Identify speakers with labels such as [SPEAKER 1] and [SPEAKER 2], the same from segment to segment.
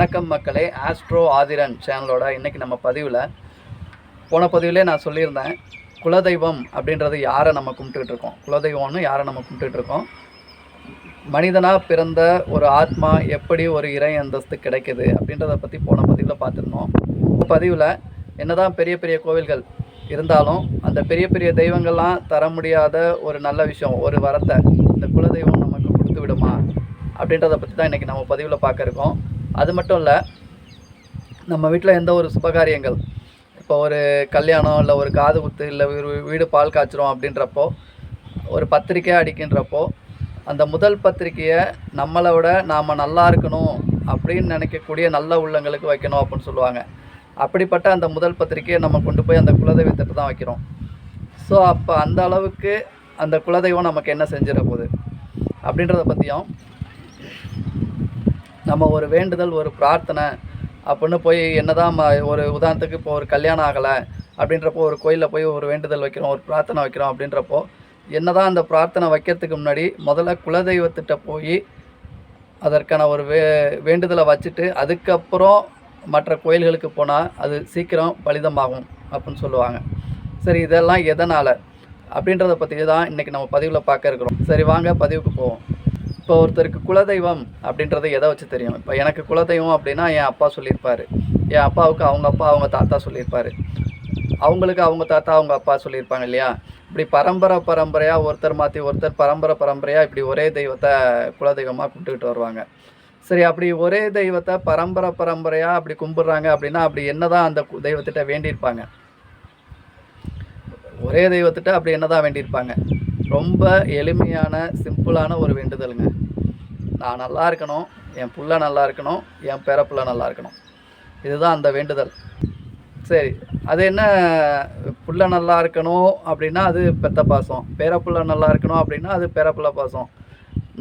[SPEAKER 1] வணக்கம் மக்களே ஆஸ்ட்ரோ ஆதிரன் சேனலோட இன்றைக்கி நம்ம பதிவில் போன பதிவிலே நான் சொல்லியிருந்தேன் குலதெய்வம் அப்படின்றது யாரை நம்ம கும்பிட்டுட்டு இருக்கோம்? குலதெய்வம்னு யாரை நம்ம கும்பிட்டுட்டு இருக்கோம்? மனிதனாக பிறந்த ஒரு ஆத்மா எப்படி ஒரு இறை அந்தஸ்து கிடைக்குது அப்படின்றத பற்றி போன பதிவில் பார்த்துருந்தோம். இந்த பதிவில் என்னதான் பெரிய பெரிய கோவில்கள் இருந்தாலும் அந்த பெரிய பெரிய தெய்வங்கள்லாம் தர முடியாத ஒரு நல்ல விஷயம் ஒரு வரத்தை இந்த குலதெய்வம் நமக்கு கொடுத்து விடுமா அப்படின்றத பற்றி தான் இன்றைக்கி நம்ம பதிவில் பார்க்க இருக்கோம். அது மட்டும் இல்லை நம்ம வீட்டில் எந்த ஒரு சுபகாரியங்கள்? இப்போ ஒரு கல்யாணம் இல்லை ஒரு காது குத்து இல்லை ஒரு வீடு பால் காய்ச்சிரும் அப்படின்றப்போ ஒரு பத்திரிக்கை அடிக்கின்றப்போ அந்த முதல் பத்திரிக்கையை நம்மளை விட நாம் நல்லா இருக்கணும் அப்படின்னு நினைக்கக்கூடிய நல்ல உள்ளங்களுக்கு வைக்கணும் அப்படின்னு சொல்லுவாங்க. அப்படிப்பட்ட அந்த முதல் பத்திரிக்கையை நம்ம கொண்டு போய் அந்த குலதெய்வத்திட்ட தான் வைக்கிறோம். ஸோ அப்போ அந்த அளவுக்கு அந்த குலதெய்வம் நமக்கு என்ன செஞ்சிட போகுது? அப்படின்றத பற்றியும் நம்ம ஒரு வேண்டுதல் ஒரு பிரார்த்தனை அப்படின்னு போய் என்னதான் ம- ஒரு உதாரணத்துக்கு இப்போ ஒரு கல்யாணம் ஆகலை அப்படின்றப்போ ஒரு கோயிலில் போய் ஒரு வேண்டுதல் வைக்கிறோம் ஒரு பிரார்த்தனை வைக்கிறோம் அப்படின்றப்போ என்னதான் அந்த பிரார்த்தனை வைக்கிறதுக்கு முன்னாடி முதல்ல குலதெய்வத்திட்ட போய் அதற்கான ஒரு வே வேண்டுதலை வச்சுட்டு அதுக்கப்புறம் மற்ற கோயில்களுக்கு போனால் அது சீக்கிரம் பலிதமாகும் அப்படின்னு சொல்லுவாங்க. சரி இதெல்லாம் எதனால்? அப்படின்றத பற்றி தான் இன்றைக்கி நம்ம பதிவில் பார்க்க இருக்கிறோம். சரி வாங்க பதிவுக்கு போவோம். இப்போ ஒருத்தருக்கு குலதெய்வம் அப்படின்றது எதை வச்சு தெரியும்? இப்போ எனக்கு குலதெய்வம் அப்படின்னா என் அப்பா சொல்லியிருப்பார். என் அப்பாவுக்கு அவங்க அப்பா அவங்க தாத்தா சொல்லியிருப்பாரு. அவங்களுக்கு அவங்க தாத்தா அவங்க அப்பா சொல்லியிருப்பாங்க இல்லையா? இப்படி பரம்பரை பரம்பரையாக ஒருத்தர் மாற்றி ஒருத்தர் பரம்பரை பரம்பரையாக இப்படி ஒரே தெய்வத்தை குலதெய்வமாக கும்பிட்டுக்கிட்டு வருவாங்க. சரி அப்படி ஒரே தெய்வத்தை பரம்பரை பரம்பரையாக அப்படி கும்பிட்றாங்க அப்படின்னா அப்படி என்னதான் அந்த தெய்வத்திட்ட வேண்டியிருப்பாங்க? ஒரே தெய்வத்திட்ட அப்படி என்னதான் வேண்டியிருப்பாங்க? ரொம்ப எளிமையான சிம்பிளான ஒரு வேண்டுதலுங்க. நான் நல்லா இருக்கணும் என் புள்ள நல்லா இருக்கணும் என் பேரப்புள்ள நல்லா இருக்கணும். இதுதான் அந்த வேண்டுதல். சரி அது என்ன புள்ள நல்லா இருக்கணும் அப்படின்னா அது பெத்த பாசம். பேரப்புள்ள நல்லா இருக்கணும் அப்படின்னா அது பேரப்புள்ள பாசம்.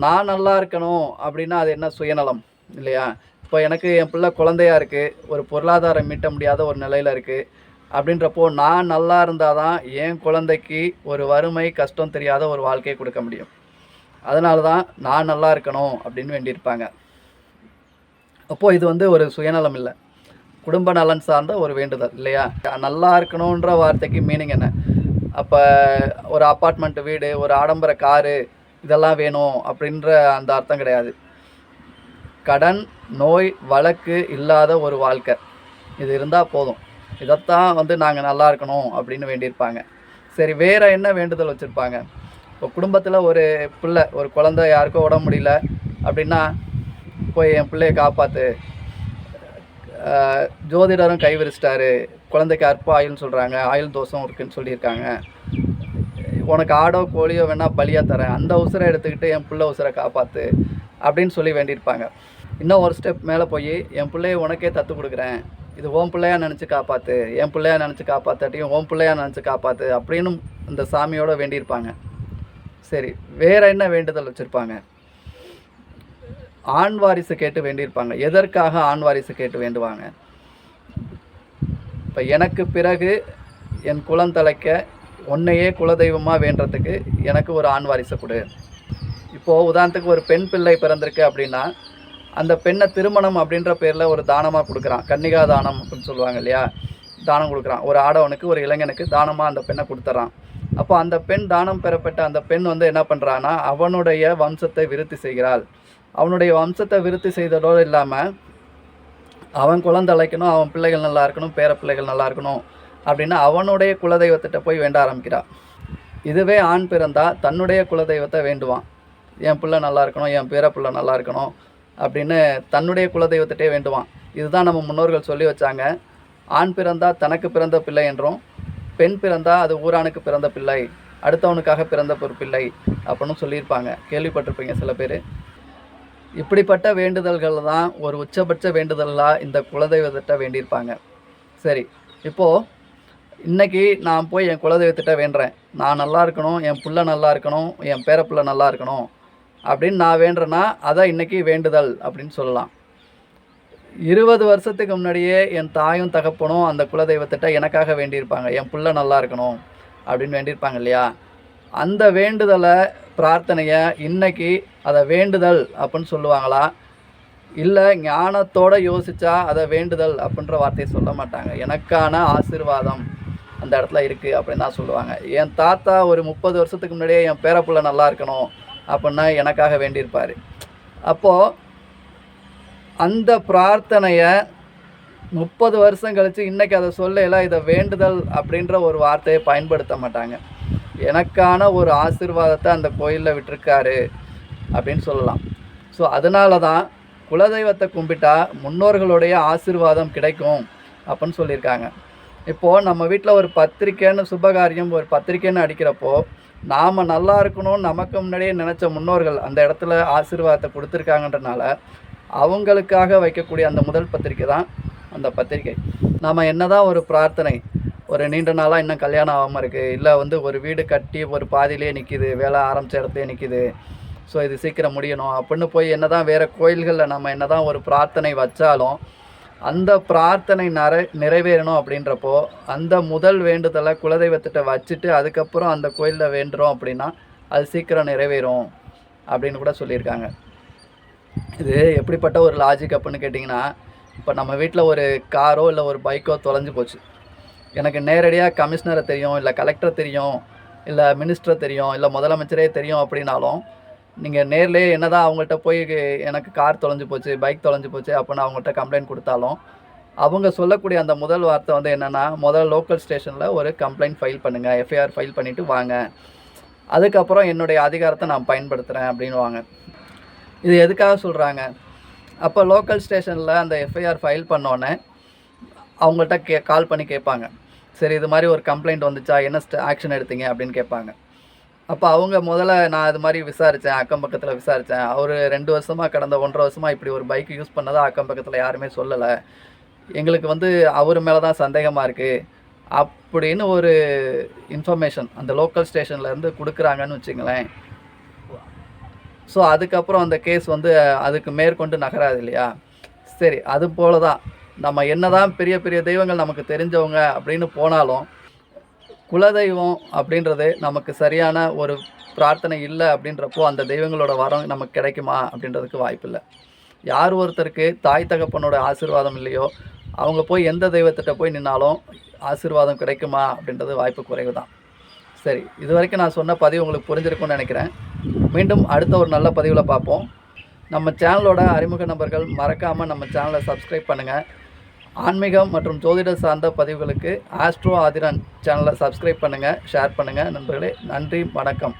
[SPEAKER 1] நான் நல்லா இருக்கணும் அப்படின்னா அது என்ன சுயநலம் இல்லையா? இப்போ எனக்கு என் பிள்ளை குழந்தையா இருக்குது ஒரு பொருளாதாரம் மீட்ட முடியாத ஒரு நிலையில் இருக்குது அப்படின்றப்போ நான் நல்லா இருந்தால் தான் என் குழந்தைக்கு ஒரு வறுமை கஷ்டம் தெரியாத ஒரு வாழ்க்கையை கொடுக்க முடியும். அதனால தான் நான் நல்லா இருக்கணும் அப்படின்னு வேண்டியிருப்பாங்க. அப்போது இது வந்து ஒரு சுயநலம் இல்லை. குடும்ப நலன் சார்ந்த ஒரு வேண்டுதல் இல்லையா? நல்லா இருக்கணுன்ற வார்த்தைக்கு மீனிங் என்ன? அப்போ ஒரு அப்பார்ட்மெண்ட் வீடு ஒரு ஆடம்பர காரு இதெல்லாம் வேணும் அப்படின்ற அந்த அர்த்தம் கிடையாது. கடன் நோய் வழக்கு இல்லாத ஒரு வாழ்க்கை. இது இருந்தால் போதும். இதைத்தான் வந்து நாங்கள் நல்லா இருக்கணும் அப்படின்னு வேண்டியிருப்பாங்க. சரி வேறு என்ன வேண்டுதல் வச்சுருப்பாங்க? இப்போ குடும்பத்தில் ஒரு பிள்ளை ஒரு குழந்தை யாருக்கோ உடம்பு முடியல அப்படின்னா போய் என் பிள்ளையை காப்பாற்று ஜோதிடரும் கை விரிச்சிட்டாரு. குழந்தைக்கு அற்ப ஆயுள்னு சொல்கிறாங்க ஆயுள் தோஷம் இருக்குன்னு சொல்லியிருக்காங்க. உனக்கு ஆடோ கோழியோ வேணால் பலியாக தரேன். அந்த உசுரை எடுத்துக்கிட்டு என் பிள்ளை உசுரை காப்பாற்று அப்படின்னு சொல்லி வேண்டியிருப்பாங்க. இன்னும் ஒரு ஸ்டெப் மேலே போய் என் பிள்ளைய உனக்கே தத்து கொடுக்குறேன். இது ஓம் பிள்ளையா நினச்சி காப்பாற்று என் பிள்ளையா நினச்சி காப்பாற்றாட்டியும் ஓம் பிள்ளையா நினச்சி காப்பாற்று அப்படின்னு இந்த சாமியோட வேண்டியிருப்பாங்க. சரி வேற என்ன வேண்டுதல் வச்சுருப்பாங்க? ஆண் வாரிசு கேட்டு வேண்டியிருப்பாங்க. எதற்காக ஆண் வாரிசு கேட்டு வேண்டுவாங்க? இப்போ எனக்கு பிறகு என் குலம் தலைக்க உன்னையே குலதெய்வமாக வேண்டுறதுக்கு எனக்கு ஒரு ஆண் வாரிசு கொடு. இப்போது உதாரணத்துக்கு ஒரு பெண் பிள்ளை பிறந்திருக்கு அப்படின்னா அந்த பெண்ணை திருமணம் அப்படின்ற பேரில் ஒரு தானமாக கொடுக்குறான். கன்னிகா தானம் அப்படின்னு சொல்லுவாங்க இல்லையா? தானம் கொடுக்குறான். ஒரு ஆடவனுக்கு ஒரு இளைஞனுக்கு தானமாக அந்த பெண்ணை கொடுத்துட்றான் அப்போ அந்த பெண் தானம் பெறப்பட்ட அந்த பெண் வந்து என்ன பண்ணுறான்னா அவனுடைய வம்சத்தை விருத்தி செய்கிறாள். அவனுடைய வம்சத்தை விருத்தி செய்ததோடு இல்லாமல் அவன் குழந்தை அழைக்கணும் அவன் பிள்ளைகள் நல்லா இருக்கணும் பேர பிள்ளைகள் நல்லா இருக்கணும் அப்படின்னா அவனுடைய குலதெய்வத்திட்ட போய் வேண்ட ஆரம்பிக்கிறான். இதுவே ஆண் பிறந்தா தன்னுடைய குலதெய்வத்தை வேண்டுவான். என் பிள்ளை நல்லா இருக்கணும் என் பேர பிள்ளை நல்லா இருக்கணும் அப்படின்னு தன்னுடைய குலதெய்வத்திட்டே வேண்டுவான் இதுதான் நம்ம முன்னோர்கள் சொல்லி வச்சாங்க. ஆண் பிறந்தா தனக்கு பிறந்த பிள்ளை என்றும் பெண் பிறந்தா அது ஊரானுக்கு பிறந்த பிள்ளை அடுத்தவனுக்காக பிறந்த ஒரு பிள்ளை அப்படின்னு சொல்லியிருப்பாங்க. கேள்விப்பட்டிருப்பீங்க சில பேர். இப்படிப்பட்ட வேண்டுதல்கள் தான் ஒரு உச்சபட்ச வேண்டுதலாக இந்த குலதெய்வத்திட்ட வேண்டியிருப்பாங்க. சரி இப்போது இன்றைக்கி நான் போய் என் குலதெய்வத்திட்ட வேண்டுறேன் நான் நல்லா இருக்கணும் என் புள்ள நல்லா இருக்கணும் என் பேரப்புள்ள நல்லா இருக்கணும். அப்படின்னு நான் வேண்டுறேன்னா அதான் இன்றைக்கி வேண்டுதல் அப்படின்னு சொல்லலாம். இருபது வருஷத்துக்கு முன்னாடியே என் தாயும் தகப்பனும் அந்த குலதெய்வத்திட்ட எனக்காக வேண்டியிருப்பாங்க. என் புள்ள நல்லா இருக்கணும் அப்படின்னு வேண்டியிருப்பாங்க இல்லையா? அந்த வேண்டுதலை பிரார்த்தனையை இன்றைக்கி அதை வேண்டுதல் அப்படின்னு சொல்லுவாங்களா? இல்லை ஞானத்தோடு யோசித்தா அதை வேண்டுதல் அப்படின்ற வார்த்தையை சொல்ல மாட்டாங்க. எனக்கான ஆசீர்வாதம் அந்த இடத்துல இருக்குது அப்படின்னு தான் சொல்லுவாங்க. என் தாத்தா ஒரு முப்பது வருஷத்துக்கு முன்னாடியே என் பேரப்புள்ள நல்லா இருக்கணும். அப்படின்னா எனக்காக வேண்டியிருப்பார். அப்போது அந்த பிரார்த்தனையை முப்பது வருஷம் கழித்து இன்றைக்கி அதை சொல்லல இதை வேண்டுதல் அப்படின்ற ஒரு வார்த்தையை பயன்படுத்த மாட்டாங்க. எனக்கான ஒரு ஆசீர்வாதத்தை அந்த கோயிலில் விட்டுருக்காரு அப்படின்னு சொல்லலாம். ஸோ அதனால தான் குலதெய்வத்தை கும்பிட்டா முன்னோர்களுடைய ஆசீர்வாதம் கிடைக்கும் அப்படின்னு சொல்லியிருக்காங்க. இப்போது நம்ம வீட்டில் ஒரு பத்திரிக்கைன்னு சுபகாரியம் ஒரு பத்திரிக்கைன்னு அடிக்கிறப்போ நாம் நல்லா இருக்கணும்னு நமக்கு முன்னாடியே நினச்ச முன்னோர்கள் அந்த இடத்துல ஆசீர்வாதத்தை கொடுத்துருக்காங்கன்றனால அவங்களுக்காக வைக்கக்கூடிய அந்த முதல் பத்திரிக்கை தான் அந்த பத்திரிக்கை. நாம் என்ன தான் ஒரு பிரார்த்தனை ஒரு நீண்ட நாளாக இன்னும் கல்யாணம் ஆகாமல் இருக்குது இல்லை வந்து ஒரு வீடு கட்டி ஒரு பாதியிலே நிற்கிது வேலை ஆரம்பித்த இடத்துல நிற்கிது ஸோ இது சீக்கிரம் முடியணும் அப்படின்னு போய் என்னதான் வேறு கோயில்களில் நம்ம என்ன தான் ஒரு பிரார்த்தனை வச்சாலும் அந்த பிரார்த்தனை நிறை நிறைவேறணும் அப்படின்றப்போ அந்த முதல் வேண்டுதலை குலதெய்வத்திட்ட வச்சுட்டு அதுக்கப்புறம் அந்த கோயிலில் வேண்டுறோம் அப்படின்னா அது சீக்கிரம் நிறைவேறும் அப்படின்னு கூட சொல்லியிருக்காங்க. இது எப்படிப்பட்ட ஒரு லாஜிக் அப்படின்னு கேட்டிங்கன்னா இப்போ நம்ம வீட்டில் ஒரு காரோ இல்லை ஒரு பைக்கோ தொலைஞ்சு போச்சு. எனக்கு நேரடியாக கமிஷனரை தெரியும் இல்லை கலெக்டர் தெரியும் இல்லை மினிஸ்டரை தெரியும் இல்லை முதலமைச்சரே தெரியும் அப்படின்னாலும் நீங்கள் நேர்லேயே என்னதான் அவங்கள்ட்ட போய் எனக்கு கார் தொலைஞ்சு போச்சு பைக் தொலைஞ்சு போச்சு அப்படின்னு அவங்கள்ட்ட கம்ப்ளைண்ட் கொடுத்தாலும் அவங்க சொல்லக்கூடிய அந்த முதல் வார்த்தை வந்து என்னென்னா முதல் லோக்கல் ஸ்டேஷனில் ஒரு கம்ப்ளைண்ட் ஃபைல் பண்ணுங்கள் எஃப்ஐஆர் ஃபைல் பண்ணிவிட்டு வாங்க. அதுக்கப்புறம் என்னுடைய அதிகாரத்தை நான் பயன்படுத்துகிறேன் அப்படின்வாங்க இது எதுக்காக சொல்கிறாங்க அப்போ லோக்கல் ஸ்டேஷனில் அந்த எஃப்ஐஆர் ஃபைல் பண்ணோன்னே அவங்கள்ட்ட கே கால் பண்ணி கேட்பாங்க. சரி இது மாதிரி ஒரு கம்ப்ளைண்ட் வந்துச்சா? என்ன ஆக்ஷன் எடுத்தீங்க? அப்படின்னு கேட்பாங்க. அப்போ அவங்க முதல்ல நான் இது மாதிரி விசாரித்தேன் அக்கம் பக்கத்தில் விசாரித்தேன் அவர் ரெண்டு வருஷமாக கடந்த ஒன்றரை வருஷமாக இப்படி ஒரு பைக் யூஸ் பண்ணதாக அக்கம் பக்கத்தில் யாருமே சொல்லலை. எங்களுக்கு வந்து அவர் மேலே தான் சந்தேகமாக இருக்குது அப்படின்னு ஒரு இன்ஃபர்மேஷன் அந்த லோக்கல் ஸ்டேஷன்லேருந்து கொடுக்குறாங்கன்னு வச்சுங்களேன். ஸோ அதுக்கப்புறம் அந்த கேஸ் வந்து அதுக்கு மேற்கொண்டு நகராது இல்லையா? சரி அது போல தான் நம்ம என்ன தான் பெரிய பெரிய தெய்வங்கள் நமக்கு தெரிஞ்சவங்க அப்படின்னு போனாலும் குலதெய்வம் அப்படின்றது நமக்கு சரியான ஒரு பிரார்த்தனை இல்லை அப்படின்றப்போ அந்த தெய்வங்களோட வரம் நமக்கு கிடைக்குமா அப்படின்றதுக்கு வாய்ப்பில்லை யார் ஒருத்தருக்கு தாய் தகப்பனோட ஆசீர்வாதம் இல்லையோ அவங்க போய் எந்த தெய்வத்திட்ட போய் நின்னாலும் ஆசீர்வாதம் கிடைக்குமா அப்படின்றது வாய்ப்பு குறைவு தான். சரி இது வரைக்கும் நான் சொன்ன பதிவு உங்களுக்கு புரிஞ்சிருக்கும்னு நினைக்கிறேன். மீண்டும் அடுத்த ஒரு நல்ல பதிவில் பார்ப்போம். நம்ம சேனலோட அறிமுக நபர்கள் மறக்காமல் நம்ம சேனலை சப்ஸ்கிரைப் பண்ணுங்கள் ஆன்மீகம் மற்றும் ஜோதிட சார்ந்த பதிவுகளுக்கு ஆஸ்ட்ரோ ஆதிரன் சேனலை சப்ஸ்கிரைப் பண்ணுங்கள் ஷேர் பண்ணுங்கள் நண்பர்களே நன்றி வணக்கம்.